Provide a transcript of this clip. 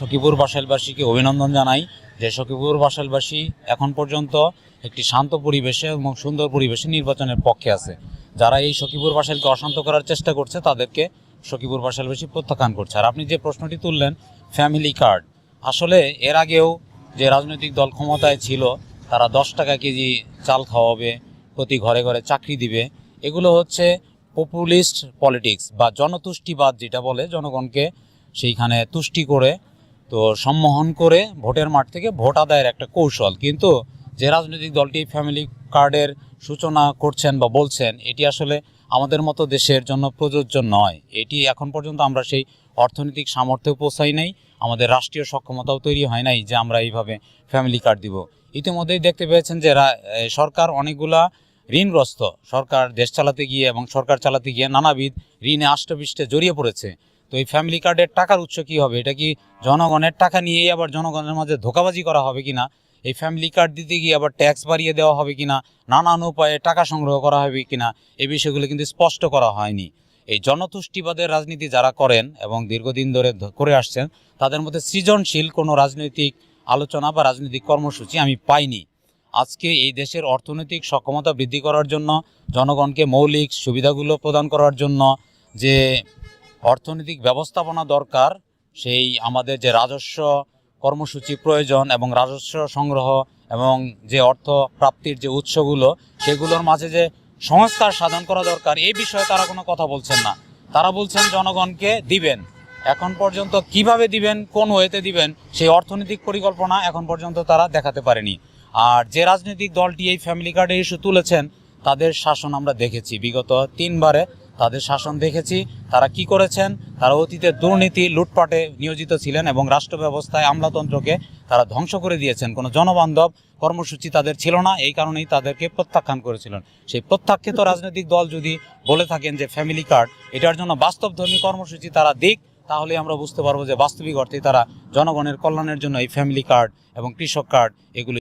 সখীপুর বাসাইলবাসীকে অভিনন্দন জানাই যে সখীপুর বাসাইলবাসী এখন পর্যন্ত একটি শান্ত পরিবেশে এবং সুন্দর পরিবেশে নির্বাচনের পক্ষে আছে। যারা এই সখীপুর বাসাইলকে অশান্ত করার চেষ্টা করছে, তাদেরকে সখীপুর বাসাইলবাসী প্রত্যাখ্যান করছে। আর আপনি যে প্রশ্নটি তুললেন, ফ্যামিলি কার্ড, আসলে এর আগেও যে রাজনৈতিক দল ক্ষমতায় ছিল, তারা দশ টাকা কেজি চাল খাওয়াবে, প্রতি ঘরে ঘরে চাকরি দিবে। এগুলো হচ্ছে পপুলিস্ট পলিটিক্স বা জনতুষ্টিবাদ যেটা বলে, জনগণকে সেইখানে তুষ্টি করে তো সম্মোহন করে ভোটের মাঠ থেকে ভোট আদায়ের একটা কৌশল। কিন্তু যে রাজনৈতিক দলটি ফ্যামিলি কার্ডের সূচনা করছেন বা বলছেন, এটি আসলে আমাদের মতো দেশের জন্য প্রযোজ্য নয়। এটি এখন পর্যন্ত আমরা সেই অর্থনৈতিক সামর্থ্যে পৌঁছাই নাই, আমাদের রাষ্ট্রীয় সক্ষমতাও তৈরি হয় নাই যে আমরা এইভাবে ফ্যামিলি কার্ড দিব। ইতিমধ্যেই দেখতে পেয়েছেন যে সরকার অনেকগুলা ঋণগ্রস্ত, সরকার দেশ চালাতে গিয়ে এবং সরকার চালাতে গিয়ে নানাবিধ ঋণে আষ্টপৃষ্টে জড়িয়ে পড়েছে। তো এই ফ্যামিলি কার্ডের টাকার উৎস কি হবে? এটা কি জনগণের টাকা নিয়েই আবার জনগণের মাঝে ধোকাবাজি করা হবে কিনা? এই ফ্যামিলি কার্ড দিতে গিয়ে আবার ট্যাক্স বাড়িয়ে দেওয়া হবে কিনা? নানান উপায়ে টাকা সংগ্রহ করা হবে কিনা? এই বিষয়গুলো কিন্তু স্পষ্ট করা হয়নি। এই জনতুষ্টিবাদের রাজনীতি যারা করেন এবং দীর্ঘদিন ধরে করে আসছেন, তাদের মধ্যে সৃজনশীল কোনো রাজনৈতিক আলোচনা বা রাজনৈতিক কর্মসূচি আমি পাইনি। আজকে এই দেশের অর্থনৈতিক সক্ষমতা বৃদ্ধি করার জন্য, জনগণকে মৌলিক সুবিধাগুলো প্রদান করার জন্য, যে অর্থনৈতিক ব্যবস্থাপনা দরকার, সেই আমাদের যে রাজস্ব কর্মসূচি প্রয়োজন এবং রাজস্ব সংগ্রহ এবং যে অর্থ প্রাপ্তির যে উৎসগুলো, সেগুলোর মাঝে যে সংস্কার সাধন করা দরকার, এই বিষয়ে তারা কোনো কথা বলছেন না। তারা বলছেন জনগণকে দিবেন। এখন পর্যন্ত কীভাবে দিবেন, কোন ওয়েতে দিবেন, সেই অর্থনৈতিক পরিকল্পনা এখন পর্যন্ত তারা দেখাতে পারেনি। আর যে রাজনৈতিক দলটি এই ফ্যামিলি কার্ডের ইস্যু তুলেছেন, তাদের শাসন আমরা দেখেছি। বিগত তিনবারে তাদের শাসন দেখেছি, তারা কি করেছেন? তারা অতীতে দুর্নীতি, লুটপাটে নিয়োজিত ছিলেন এবং রাষ্ট্র ব্যবস্থায় আমলাতন্ত্রকে তারা ধ্বংস করে দিয়েছেন। কোনো জনবান্ধব কর্মসূচি তাদের ছিল না, এই কারণেই তাদেরকে প্রত্যাখ্যান করেছিলেন। সেই প্রত্যাখ্যিত রাজনৈতিক দল যদি বলে থাকেন যে ফ্যামিলি কার্ড, এটার জন্য বাস্তবধর্মী কর্মসূচি তারা দিক, তাহলে আমরা বুঝতে পারব যে বাস্তবিক অর্থে তারা জনগণের কল্যাণের জন্য এই ফ্যামিলি কার্ড এবং কৃষক কার্ড এগুলি